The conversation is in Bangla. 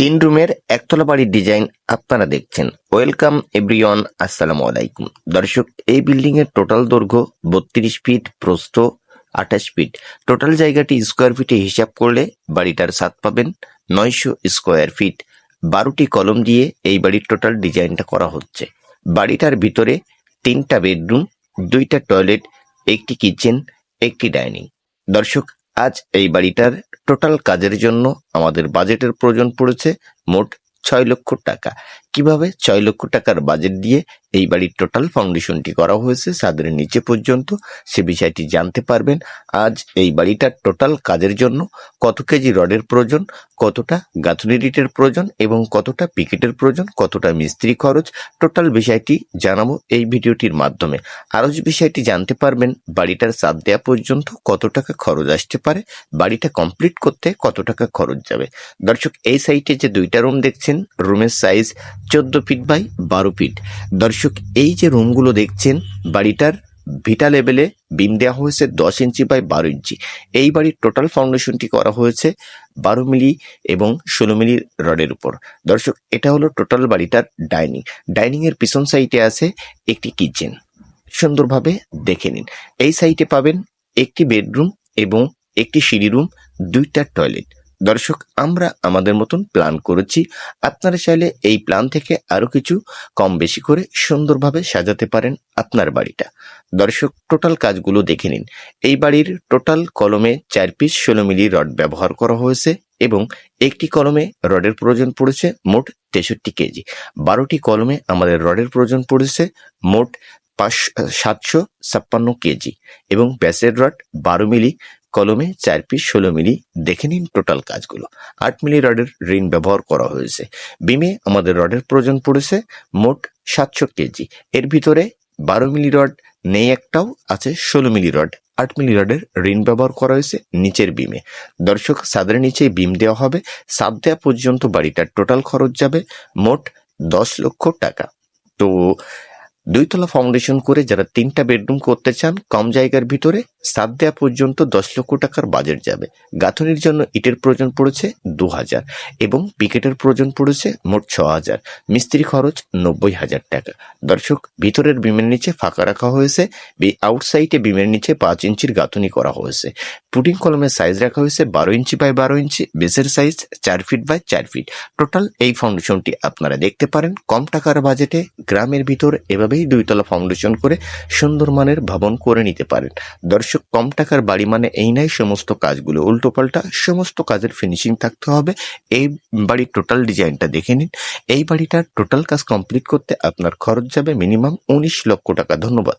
তিন রুমের একতলা বাড়ির ডিজাইন আপনারা দেখছেন। ওয়েলকাম এভরিওয়ান, আসসালামু আলাইকুম। দর্শক, এই বিল্ডিং এর টোটাল দৈর্ঘ্য বত্রিশ ফিট, প্রস্থ আঠাশ ফিট। টোটাল জায়গাটি স্কোয়ার ফিটে হিসাব করলে বাড়িটার ছাদ পাবেন নয়শো স্কোয়ার ফিট। বারোটি কলম দিয়ে এই বাড়ির টোটাল ডিজাইনটা করা হচ্ছে। বাড়িটার ভিতরে তিনটা বেডরুম, দুইটা টয়লেট, একটি কিচেন, একটি ডাইনিং। দর্শক, আজ এই বাড়িটার টোটাল কাজের জন্য আমাদের বাজেটের প্রয়োজন পড়েছে মোট ছয় লক্ষ টাকা। কীভাবে ছয় লক্ষ টাকার বাজেট দিয়ে এই বাড়ির টোটাল ফাউন্ডেশনটি করা হয়েছে ছাদের নিচে পর্যন্ত। সে বিষয়টি জানতে পারবেন আজ এই বাড়িটার টোটাল কাজের জন্য কত কেজি রডের প্রয়োজন, কতটা গাঁথনি রিটের প্রয়োজন এবং কতটা পিকেটের প্রয়োজন, কতটা মিস্ত্রি খরচ। টোটাল বিষয়টি জানাব এই ভিডিওটির মাধ্যমে। আরও বিষয়টি জানতে পারবেন, বাড়িটার চাপ দেওয়া পর্যন্ত কত টাকা খরচ আসতে পারে, বাড়িটা কমপ্লিট করতে কত টাকা খরচ যাবে। দর্শক, এই সাইটে যে দুইটা রুম দেখছেন রুমের সাইজ চোদ্দ ফিট বাই বারো ফিট দর্শক এই যে রুমগুলো দেখছেন, বাড়িটার ভিটা লেভেলে বিম দেওয়া হয়েছে দশ ইঞ্চি বাই বারো ইঞ্চি। এই বাড়ির টোটাল ফাউন্ডেশনটি করা হয়েছে বারো মিলি এবং ষোলো মিলি রডের উপর। দর্শক, এটা হলো টোটাল বাড়িটার ডাইনিং। ডাইনিং এর পিছন সাইডে আছে একটি কিচেন। সুন্দরভাবে দেখে নিন। এই সাইটে পাবেন একটি বেডরুম এবং একটি সিঁড়ি রুম, দুইটা টয়লেট। দর্শক, আমরা আমাদের মতন প্ল্যান করেছি। আপনারা চাইলে এই প্ল্যান থেকে আরও কিছু কম বেশি করে সুন্দরভাবে সাজাতে পারেন আপনার বাড়িটা। দর্শক টোটাল কাজগুলো দেখে নিন। এই বাড়ির টোটাল কলমে চার পিস ষোলো মিলি রড ব্যবহার করা হয়েছে এবং একটি কলমে রডের প্রয়োজন পড়েছে মোট তেষট্টি কেজি। বারোটি কলমে আমাদের রডের প্রয়োজন পড়েছে মোট পাঁচ, সাতশো ছাপ্পান্ন কেজি এবং ব্যাসের রড বারো মিলি কলমে চার পিস ষোলো মিলি দেখে নিন টোটাল কাজগুলো। আট মিলি রডের রিং ব্যবহার করা হয়েছে। বিমে আমাদের রডের প্রয়োজন পড়েছে মোট সাতশো কেজি। এর ভিতরে বারো মিলি রড নেই একটাও, আছে ষোলো মিলি রড। আট মিলি রডের ঋণ ব্যবহার করা হয়েছে নিচের বিমে। দর্শক সাদের নিচে বিম দেওয়া হবে। সাদ দেওয়া পর্যন্ত বাড়িটার টোটাল খরচ যাবে মোট দশ লক্ষ টাকা। তো দুইতলা ফাউন্ডেশন করে যারা তিনটা বেডরুম করতে চান, কম জায়গার ভিতরে সাত দেওয়া পর্যন্ত দশ লক্ষ টাকার বাজেট যাবে। গাঁথনির জন্য ইটের প্রয়োজন পড়েছে দু হাজার এবং পিকেটের প্রয়োজন পড়েছে মোট ছ হাজার মিস্ত্রি খরচ নব্বই হাজার টাকা। দর্শক, ভিতরের বিমের নিচে ফাঁকা রাখা হয়েছে। আউটসাইডে বিমের নিচে পাঁচ ইঞ্চির গাঁথনি করা হয়েছে। পুটিং কলমের সাইজ রাখা হয়েছে বারো ইঞ্চি বাই বারো ইঞ্চি, বেসের সাইজ চার ফিট বাই চার ফিট টোটাল এই ফাউন্ডেশনটি আপনারা দেখতে পারেন। কম টাকার বাজেটে গ্রামের ভিতর এভাবেই দুইতলা ফাউন্ডেশন করে সুন্দর মানের ভবন করে নিতে পারেন। দর্শক, কম টাকার বাড়ি মানে এই নাই, সমস্ত কাজগুলো উল্টোপাল্টা, সমস্ত কাজের ফিনিশিং থাকতে হবে। এই বাড়ির টোটাল ডিজাইনটা দেখে নিন। এই বাড়িটার টোটাল কাজ কমপ্লিট করতে আপনার খরচ যাবে মিনিমাম উনিশ লক্ষ টাকা। ধন্যবাদ।